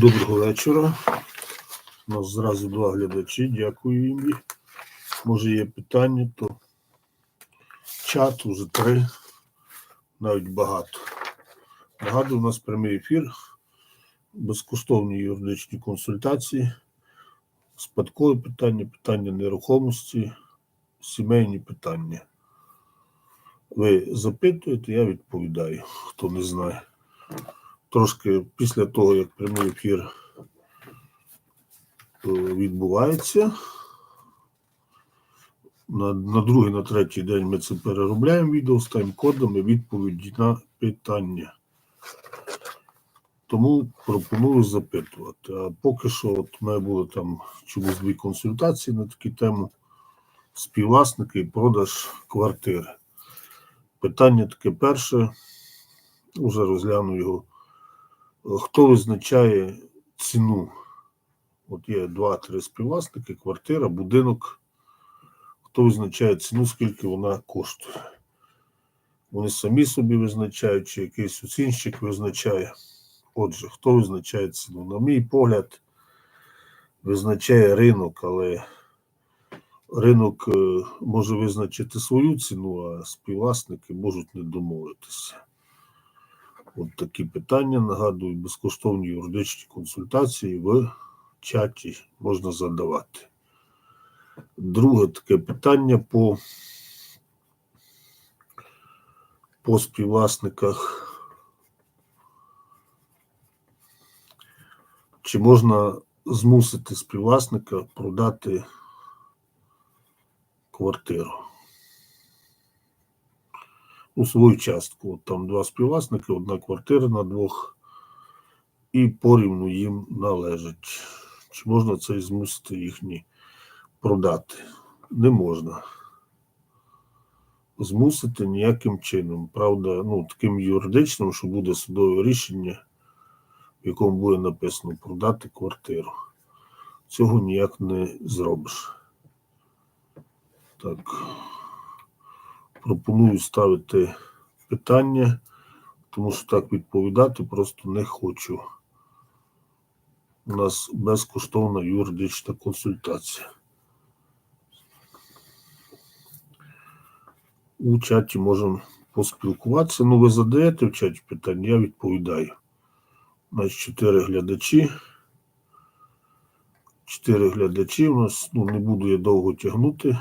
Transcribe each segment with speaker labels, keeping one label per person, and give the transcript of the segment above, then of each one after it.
Speaker 1: Доброго вечора. У нас зразу два глядачі. Дякую їм. Може є питання, то чат уже три, навіть багато. Нагадую, у нас прямий ефір, безкоштовні юридичні консультації, спадкові питання, питання нерухомості, сімейні питання. Ви запитуєте, я відповідаю, хто не знає. Трошки після того, як прямий ефір е, відбувається. На, на другий, на третій день ми це переробляємо відео з тайм-кодами відповіді на питання. Тому пропоную запитувати. А поки що, от у мене було там чомусь дві консультації на таку тему співвласники і продаж квартири. Питання таке перше, вже розгляну його. Хто визначає ціну? От є два-три співвласники, квартира, будинок. Хто визначає ціну, скільки вона коштує? Вони самі собі визначають, чи якийсь оцінщик визначає. Отже, хто визначає ціну? На мій погляд, визначає ринок, але ринок е, може визначити свою ціну, а співвласники можуть не домовитися. От такі питання, нагадую, безкоштовні юридичні консультації в чаті можна задавати. Друге таке питання по, по співвласниках. Чи можна змусити співвласника продати квартиру? У свою частку. От там два співвласники, одна квартира на двох, і порівну їм належить. Чи можна це змусити їхні продати? Не можна. Змусити ніяким чином. Правда, ну, таким юридичним, що буде судове рішення, в якому буде написано продати квартиру. Цього ніяк не зробиш. Так пропоную ставити питання, тому що так відповідати просто не хочу. У нас безкоштовна юридична консультація. У чаті можемо поспілкуватися. Ну, ви задаєте в чаті питання, я відповідаю. У нас чотири глядачі. Чотири глядачі. У нас ну, не буду я довго тягнути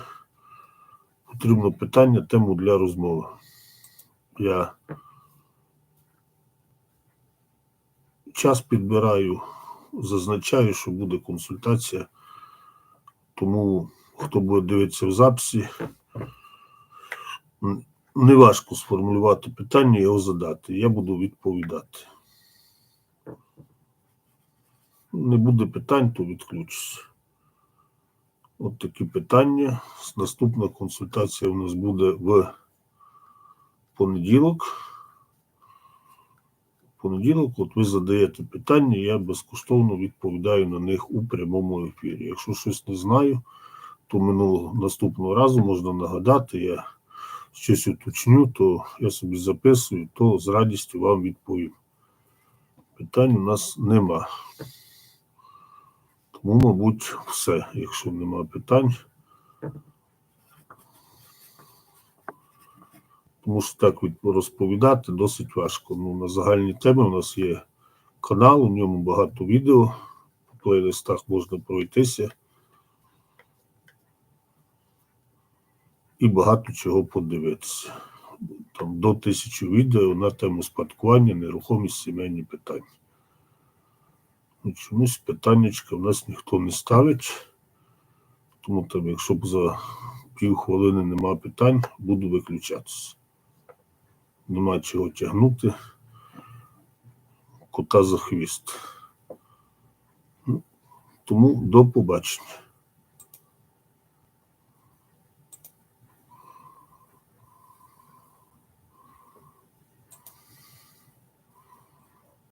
Speaker 1: потрібно питання, тему для розмови. Я час підбираю, зазначаю, що буде консультація, тому хто буде дивитися в записі, не важко сформулювати питання, і його задати. Я буду відповідати. Не буде питань, то відключуся. От такі питання. Наступна консультація у нас буде в понеділок. В понеділок, от ви задаєте питання, я безкоштовно відповідаю на них у прямому ефірі. Якщо щось не знаю, то минулого наступного разу можна нагадати, я щось уточню, то я собі записую, то з радістю вам відповім. Питань у нас нема. Тому, мабуть, все, якщо нема питань. Тому що так розповідати досить важко. Ну, На загальні теми у нас є канал, у ньому багато відео, по плейлистах можна пройтися. І багато чого подивитися. Там до тисячі відео на тему спадкування, нерухомість, сімейні питання. Ну, чомусь питаннячка в нас ніхто не ставить. Тому там, якщо б за півхвилини нема питань, буду виключатися. Нема чого тягнути. Кота за хвіст. Ну, Тому до побачення.